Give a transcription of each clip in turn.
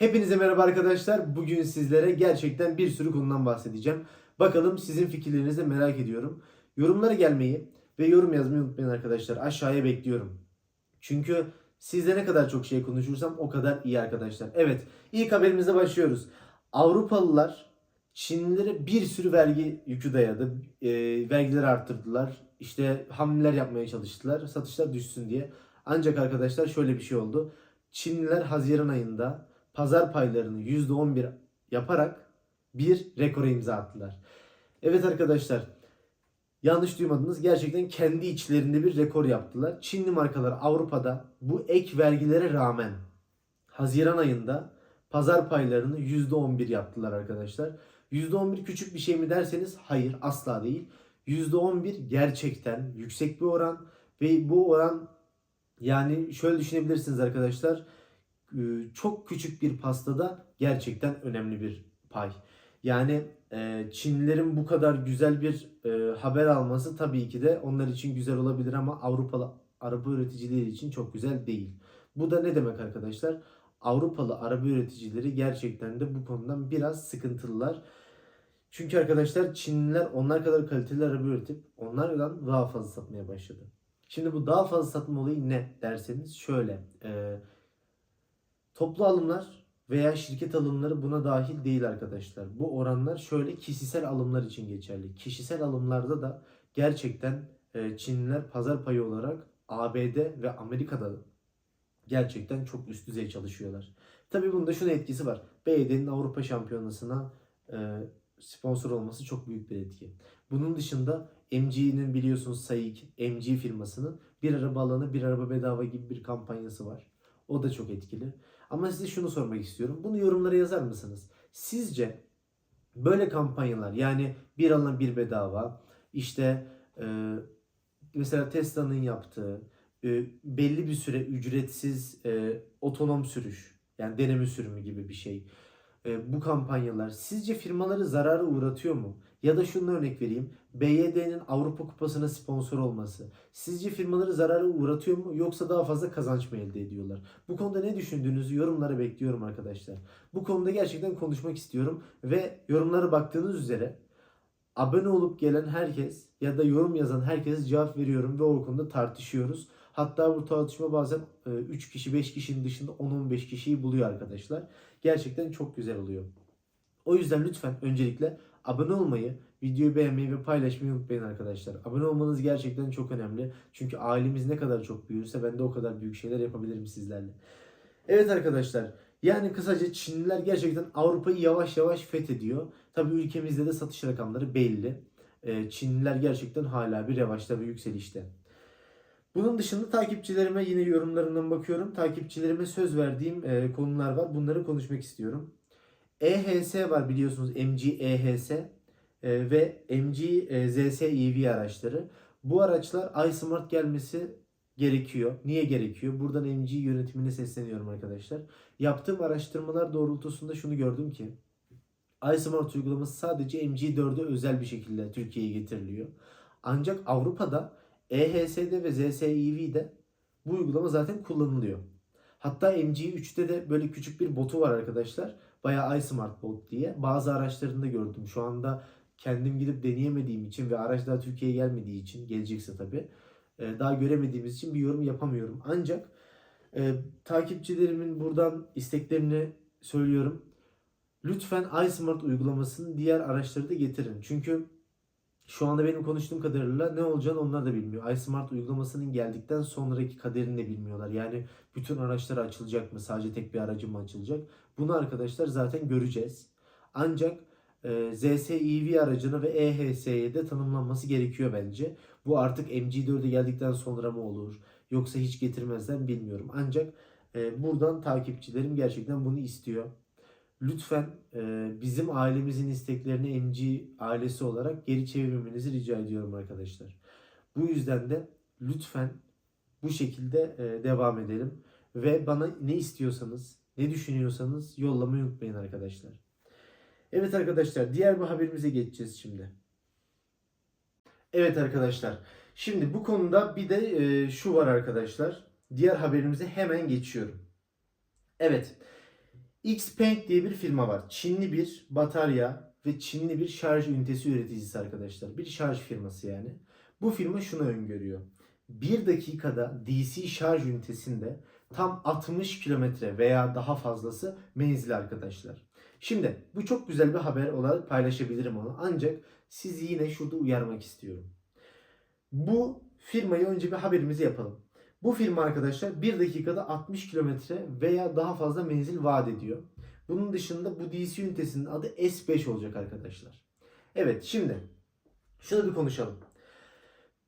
Hepinize merhaba arkadaşlar. Bugün sizlere gerçekten bir sürü konudan bahsedeceğim. Bakalım sizin fikirlerinizi merak ediyorum. Yorumlara gelmeyi ve yorum yazmayı unutmayın arkadaşlar. Aşağıya bekliyorum. Çünkü sizle ne kadar çok şey konuşursam o kadar iyi arkadaşlar. Evet, ilk haberimize başlıyoruz. Avrupalılar Çinlilere bir sürü vergi yükü dayadı. E, vergileri arttırdılar. İşte hamleler yapmaya çalıştılar. Satışlar düşsün diye. Ancak arkadaşlar şöyle bir şey oldu. Çinliler Haziran ayında pazar paylarını %11 yaparak bir rekora imza attılar. Evet arkadaşlar yanlış duymadınız gerçekten kendi içlerinde bir rekor yaptılar. Çinli markalar Avrupa'da bu ek vergilere rağmen Haziran ayında pazar paylarını %11 yaptılar arkadaşlar. %11 küçük bir şey mi derseniz hayır asla değil. %11 gerçekten yüksek bir oran ve bu oran yani şöyle düşünebilirsiniz arkadaşlar çok küçük bir pastada gerçekten önemli bir pay. Yani e, Çinlilerin bu kadar güzel bir e, haber alması tabii ki de onlar için güzel olabilir ama Avrupalı araba üreticileri için çok güzel değil. Bu da ne demek arkadaşlar? Avrupalı araba üreticileri gerçekten de bu konudan biraz sıkıntılılar. Çünkü arkadaşlar Çinliler onlar kadar kaliteli araba üretip onlardan daha fazla satmaya başladı. Şimdi bu daha fazla satma olayı ne derseniz şöyle. E, Toplu alımlar veya şirket alımları buna dahil değil arkadaşlar. Bu oranlar şöyle kişisel alımlar için geçerli. Kişisel alımlarda da gerçekten e, Çinliler pazar payı olarak ABD ve Amerika'da gerçekten çok üst düzey çalışıyorlar. Tabii bunda şuna etkisi var. BYD'nin Avrupa Şampiyonası'na e, sponsor olması çok büyük bir etki. Bunun dışında MG'nin biliyorsunuz SAIC, MG firmasının bir araba alanı bir araba bedava gibi bir kampanyası var. O da çok etkili. Ama size şunu sormak istiyorum. Bunu yorumlara yazar mısınız? Sizce böyle kampanyalar yani bir alan bir bedava işte e, mesela Tesla'nın yaptığı e, belli bir süre ücretsiz e, otonom sürüş yani deneme sürümü gibi bir şey. E, bu kampanyalar sizce firmaları zarara uğratıyor mu? Ya da şunu örnek vereyim. BYD'nin Avrupa Kupası'na sponsor olması. Sizce firmaları zarara uğratıyor mu yoksa daha fazla kazanç mı elde ediyorlar? Bu konuda ne düşündüğünüzü yorumlara bekliyorum arkadaşlar. Bu konuda gerçekten konuşmak istiyorum ve yorumlara baktığınız üzere abone olup gelen herkes ya da yorum yazan herkese cevap veriyorum ve o konuda tartışıyoruz. Hatta bu tartışma bazen 3 kişi 5 kişinin dışında 10-15 kişiyi buluyor arkadaşlar. Gerçekten çok güzel oluyor. O yüzden lütfen öncelikle abone olmayı, videoyu beğenmeyi ve paylaşmayı unutmayın arkadaşlar. Abone olmanız gerçekten çok önemli. Çünkü ailemiz ne kadar çok büyürse ben de o kadar büyük şeyler yapabilirim sizlerle. Evet arkadaşlar. Yani kısaca Çinliler gerçekten Avrupa'yı yavaş yavaş fethediyor. Tabii ülkemizde de satış rakamları belli. Ee, Çinliler gerçekten hala bir revaçta ve yükselişte. Bunun dışında takipçilerime yine yorumlarından bakıyorum. Takipçilerime söz verdiğim e, konular var. Bunları konuşmak istiyorum. EHS var biliyorsunuz MG EHS e, ve MG e, ZS EV araçları. Bu araçlar iSmart gelmesi gerekiyor. Niye gerekiyor? Buradan MG yönetimine sesleniyorum arkadaşlar. Yaptığım araştırmalar doğrultusunda şunu gördüm ki iSmart uygulaması sadece MG4'e özel bir şekilde Türkiye'ye getiriliyor. Ancak Avrupa'da EHS'de ve ZSEV'de bu uygulama zaten kullanılıyor. Hatta MG3'te de böyle küçük bir botu var arkadaşlar. Bayağı iSmart bot diye. Bazı araçlarında gördüm. Şu anda kendim gidip deneyemediğim için ve araç daha Türkiye'ye gelmediği için gelecekse tabii e, daha göremediğimiz için bir yorum yapamıyorum. Ancak e, takipçilerimin buradan isteklerini söylüyorum. Lütfen iSmart uygulamasını diğer araçları da getirin. Çünkü şu anda benim konuştuğum kadarıyla ne olacağını onlar da bilmiyor. iSmart uygulamasının geldikten sonraki kaderini de bilmiyorlar. Yani bütün araçlar açılacak mı? Sadece tek bir aracı mı açılacak? Bunu arkadaşlar zaten göreceğiz. Ancak e, ZS EV aracını ve EHS'ye de tanımlanması gerekiyor bence. Bu artık MG4'e geldikten sonra mı olur? Yoksa hiç getirmezler bilmiyorum. Ancak e, buradan takipçilerim gerçekten bunu istiyor lütfen e, bizim ailemizin isteklerini MG ailesi olarak geri çevirmemenizi rica ediyorum arkadaşlar. Bu yüzden de lütfen bu şekilde e, devam edelim. Ve bana ne istiyorsanız, ne düşünüyorsanız yollamayı unutmayın arkadaşlar. Evet arkadaşlar diğer bir haberimize geçeceğiz şimdi. Evet arkadaşlar. Şimdi bu konuda bir de e, şu var arkadaşlar. Diğer haberimize hemen geçiyorum. Evet. Xpeng diye bir firma var. Çinli bir batarya ve Çinli bir şarj ünitesi üreticisi arkadaşlar. Bir şarj firması yani. Bu firma şunu öngörüyor. 1 dakikada DC şarj ünitesinde tam 60 kilometre veya daha fazlası menzil arkadaşlar. Şimdi bu çok güzel bir haber olarak paylaşabilirim onu. Ancak sizi yine şurada uyarmak istiyorum. Bu firmayı önce bir haberimizi yapalım. Bu firma arkadaşlar 1 dakikada 60 kilometre veya daha fazla menzil vaat ediyor. Bunun dışında bu DC ünitesinin adı S5 olacak arkadaşlar. Evet şimdi şunu bir konuşalım.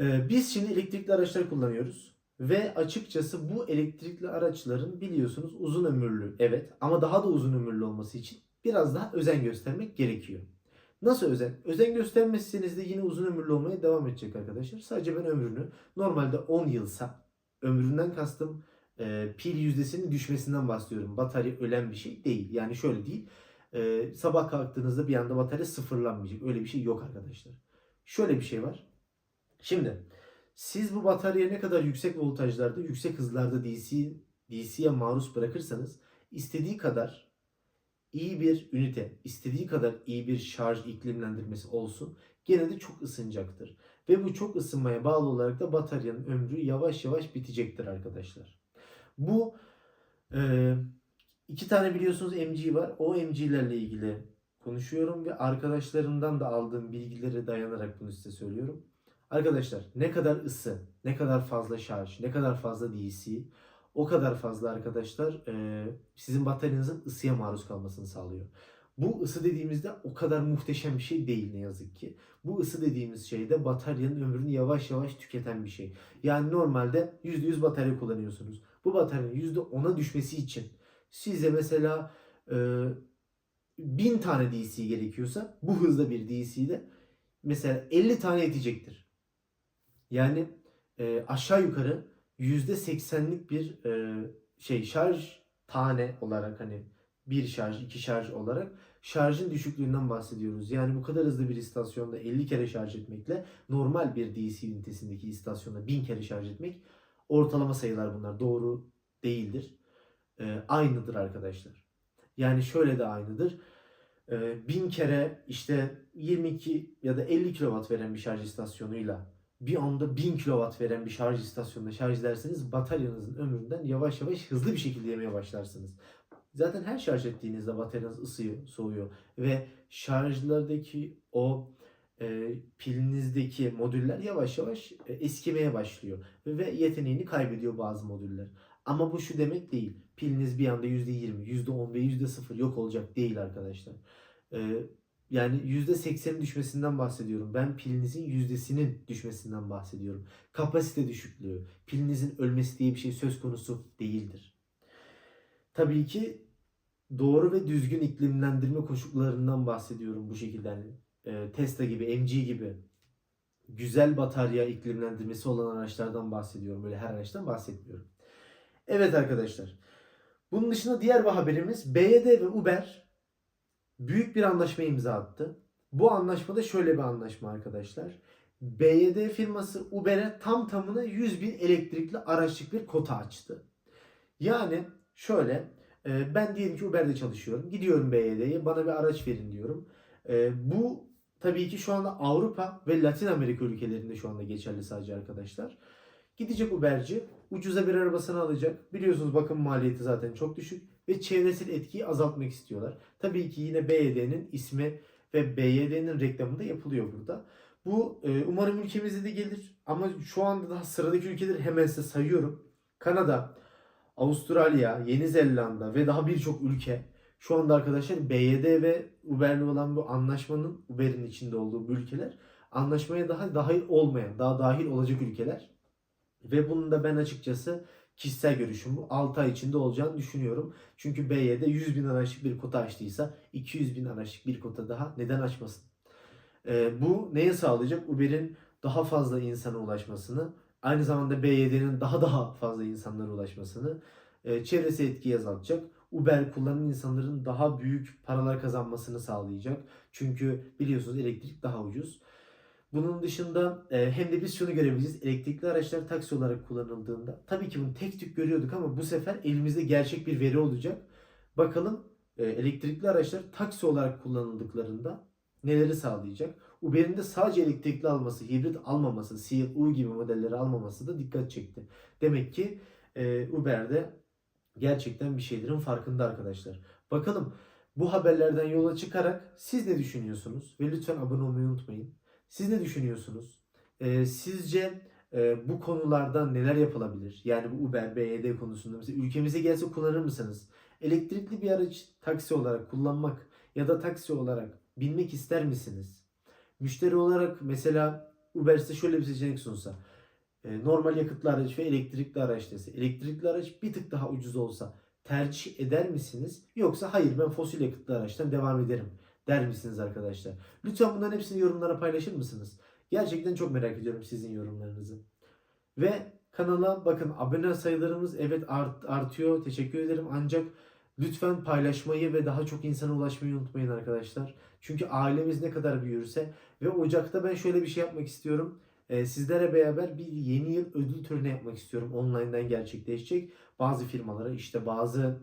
Ee, biz şimdi elektrikli araçlar kullanıyoruz. Ve açıkçası bu elektrikli araçların biliyorsunuz uzun ömürlü evet ama daha da uzun ömürlü olması için biraz daha özen göstermek gerekiyor. Nasıl özen? Özen göstermezseniz de yine uzun ömürlü olmaya devam edecek arkadaşlar. Sadece ben ömrünü normalde 10 yılsa ömründen kastım e, pil yüzdesinin düşmesinden bahsediyorum. Batarya ölen bir şey değil. Yani şöyle değil. E, sabah kalktığınızda bir anda batarya sıfırlanmayacak. Öyle bir şey yok arkadaşlar. Şöyle bir şey var. Şimdi siz bu bataryayı ne kadar yüksek voltajlarda, yüksek hızlarda DC DC'ye maruz bırakırsanız istediği kadar iyi bir ünite, istediği kadar iyi bir şarj iklimlendirmesi olsun gene de çok ısınacaktır. Ve bu çok ısınmaya bağlı olarak da bataryanın ömrü yavaş yavaş bitecektir arkadaşlar. Bu e, iki tane biliyorsunuz MG var. O MG'lerle ilgili konuşuyorum ve arkadaşlarımdan da aldığım bilgilere dayanarak bunu size söylüyorum. Arkadaşlar ne kadar ısı, ne kadar fazla şarj, ne kadar fazla DC o kadar fazla arkadaşlar e, sizin bataryanızın ısıya maruz kalmasını sağlıyor. Bu ısı dediğimizde o kadar muhteşem bir şey değil ne yazık ki. Bu ısı dediğimiz şey de bataryanın ömrünü yavaş yavaş tüketen bir şey. Yani normalde %100 batarya kullanıyorsunuz. Bu bataryanın %10'a düşmesi için size mesela e, 1000 tane DC gerekiyorsa bu hızda bir DC'de mesela 50 tane yetecektir. Yani e, aşağı yukarı %80'lik bir e, şey şarj tane olarak hani bir şarj, iki şarj olarak şarjın düşüklüğünden bahsediyoruz. Yani bu kadar hızlı bir istasyonda 50 kere şarj etmekle normal bir DC ünitesindeki istasyonda 1000 kere şarj etmek ortalama sayılar bunlar. Doğru değildir. E, aynıdır arkadaşlar. Yani şöyle de aynıdır. E, 1000 kere işte 22 ya da 50 kW veren bir şarj istasyonuyla bir anda 1000 kW veren bir şarj istasyonunda şarj ederseniz bataryanızın ömründen yavaş yavaş hızlı bir şekilde yemeye başlarsınız. Zaten her şarj ettiğinizde bataryanız ısıyor, soğuyor ve şarjlardaki o e, pilinizdeki modüller yavaş yavaş e, eskimeye başlıyor ve yeteneğini kaybediyor bazı modüller. Ama bu şu demek değil. Piliniz bir anda %20, %10 ve %0 yok olacak değil arkadaşlar. E, yani %80'in düşmesinden bahsediyorum. Ben pilinizin yüzdesinin düşmesinden bahsediyorum. Kapasite düşüklüğü, pilinizin ölmesi diye bir şey söz konusu değildir. Tabii ki doğru ve düzgün iklimlendirme koşullarından bahsediyorum bu şekilde. Yani, e, Tesla gibi, MG gibi güzel batarya iklimlendirmesi olan araçlardan bahsediyorum. Böyle her araçtan bahsetmiyorum. Evet arkadaşlar. Bunun dışında diğer bir haberimiz BYD ve Uber büyük bir anlaşma imza attı. Bu anlaşmada şöyle bir anlaşma arkadaşlar. BYD firması Uber'e tam tamına 100 bin elektrikli araçlık bir kota açtı. Yani şöyle e, ben diyelim ki Uber'de çalışıyorum. Gidiyorum BYD'ye bana bir araç verin diyorum. E, Bu tabii ki şu anda Avrupa ve Latin Amerika ülkelerinde şu anda geçerli sadece arkadaşlar. Gidecek Uber'ci ucuza bir arabasını alacak. Biliyorsunuz bakım maliyeti zaten çok düşük ve çevresel etkiyi azaltmak istiyorlar. Tabii ki yine BYD'nin ismi ve BYD'nin reklamı da yapılıyor burada. Bu e, umarım ülkemize de gelir ama şu anda daha sıradaki ülkeleri hemen size sayıyorum. Kanada, Avustralya, Yeni Zelanda ve daha birçok ülke şu anda arkadaşlar BYD ve Uber'le olan bu anlaşmanın Uber'in içinde olduğu bu ülkeler anlaşmaya daha dahil olmayan, daha dahil olacak ülkeler. Ve bunun da ben açıkçası kişisel görüşüm bu. 6 ay içinde olacağını düşünüyorum. Çünkü BYD 100 bin araçlık bir kota açtıysa 200 bin araçlık bir kota daha neden açmasın? Ee, bu neye sağlayacak? Uber'in daha fazla insana ulaşmasını, aynı zamanda BYD'nin daha daha fazla insanlara ulaşmasını, e, çevresi etkiyi azaltacak. Uber kullanan insanların daha büyük paralar kazanmasını sağlayacak. Çünkü biliyorsunuz elektrik daha ucuz. Bunun dışında e, hem de biz şunu görebiliriz. Elektrikli araçlar taksi olarak kullanıldığında tabii ki bunu tek tük görüyorduk ama bu sefer elimizde gerçek bir veri olacak. Bakalım e, elektrikli araçlar taksi olarak kullanıldıklarında neleri sağlayacak? Uber'in de sadece elektrikli alması, hibrit almaması, CLU gibi modelleri almaması da dikkat çekti. Demek ki e, Uber'de gerçekten bir şeylerin farkında arkadaşlar. Bakalım bu haberlerden yola çıkarak siz ne düşünüyorsunuz? Ve lütfen abone olmayı unutmayın. Siz ne düşünüyorsunuz? E, sizce e, bu konularda neler yapılabilir? Yani bu Uber, BYD konusunda mesela ülkemize gelse kullanır mısınız? Elektrikli bir araç taksi olarak kullanmak ya da taksi olarak binmek ister misiniz? Müşteri olarak mesela Uber size şöyle bir seçenek sunsa. e, Normal yakıtlı araç ve elektrikli araç dese. Elektrikli araç bir tık daha ucuz olsa tercih eder misiniz? Yoksa hayır ben fosil yakıtlı araçtan devam ederim der misiniz arkadaşlar? Lütfen bunların hepsini yorumlara paylaşır mısınız? Gerçekten çok merak ediyorum sizin yorumlarınızı. Ve kanala bakın abone sayılarımız evet art, artıyor. Teşekkür ederim. Ancak lütfen paylaşmayı ve daha çok insana ulaşmayı unutmayın arkadaşlar. Çünkü ailemiz ne kadar büyürse ve Ocak'ta ben şöyle bir şey yapmak istiyorum. Ee, sizlere beraber bir yeni yıl ödül töreni yapmak istiyorum. Online'dan gerçekleşecek. Bazı firmalara işte bazı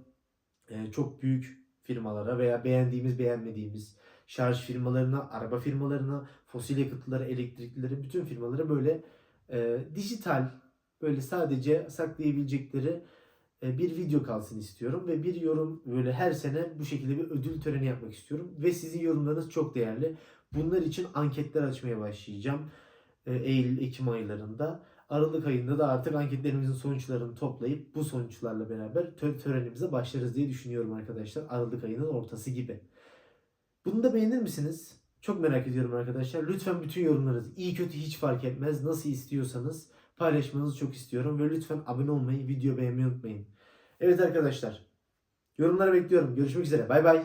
e, çok büyük firmalara veya beğendiğimiz beğenmediğimiz şarj firmalarına, araba firmalarına, fosil yakıtlılara, elektriklileri bütün firmalara böyle e, dijital böyle sadece saklayabilecekleri e, bir video kalsın istiyorum ve bir yorum böyle her sene bu şekilde bir ödül töreni yapmak istiyorum ve sizin yorumlarınız çok değerli. Bunlar için anketler açmaya başlayacağım. E, Eylül, Ekim aylarında. Aralık ayında da artık anketlerimizin sonuçlarını toplayıp bu sonuçlarla beraber tö- törenimize başlarız diye düşünüyorum arkadaşlar. Aralık ayının ortası gibi. Bunu da beğenir misiniz? Çok merak ediyorum arkadaşlar. Lütfen bütün yorumlarınızı iyi kötü hiç fark etmez. Nasıl istiyorsanız paylaşmanızı çok istiyorum. Ve lütfen abone olmayı, video beğenmeyi unutmayın. Evet arkadaşlar. Yorumları bekliyorum. Görüşmek üzere. Bay bay.